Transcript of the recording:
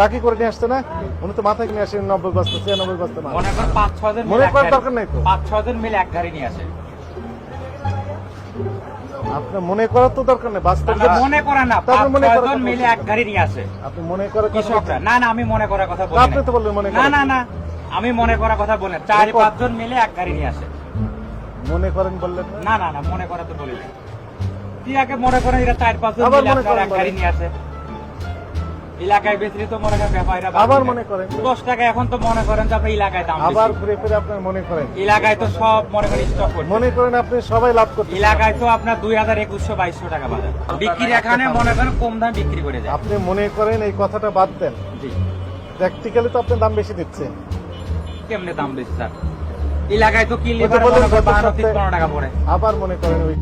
ট্রাকে করে নিয়ে আসছে না? উনি তো মাথায় নিয়ে আসে নব্বই বস্তা ছিয়ানব্বই বস্তা মাল মনে করেন পাঁচ ছয় জন মনে করার দরকার নাই তো। পাঁচ ছয় জন মিলে এক গাড়ি নিয়ে আসে। আপনার মনে করার তো দরকার নেই বাস্তব মনে করা না তারপর মনে মিলে এক গাড়ি নিয়ে আসে। আপনি মনে কথা কৃষকরা। না না আমি মনে করার কথা বলি আপনি তো বললেন মনে না না না আমি মনে করার কথা বলি চার পাঁচজন মিলে এক গাড়ি নিয়ে আসে। মনে করেন বললেন না? না না মনে করা তো বলি না কি আগে মনে করেন এটা চার পাঁচজন মিলে এক গাড়ি নিয়ে আসে? এলাকায় বেশি তো মনে করেন ব্যাপারীরা আবার মনে করেন। দশ টাকা এখন তো মনে করেন যে আপনার এলাকায় দাম আবার ঘুরে ফিরে আপনার মনে করেন। এলাকায় তো সব মনে করেন স্টক করছে। মনে করেন আপনি সবাই লাভ করতে এলাকায় তো আপনার দুই হাজার একুশশো বাইশশো টাকা বাজার। বিক্রির এখানে মনে করেন কম দাম বিক্রি করে যায়। আপনি মনে করেন এই কথাটা বাদ দেন। জি। প্র্যাকটিক্যালি তো আপনি দাম বেশি দিচ্ছেন। কেমনে দাম বেশি স্যার? এলাকায় তো কিনলে পনেরো টাকা পড়ে। আবার মনে করেন ওই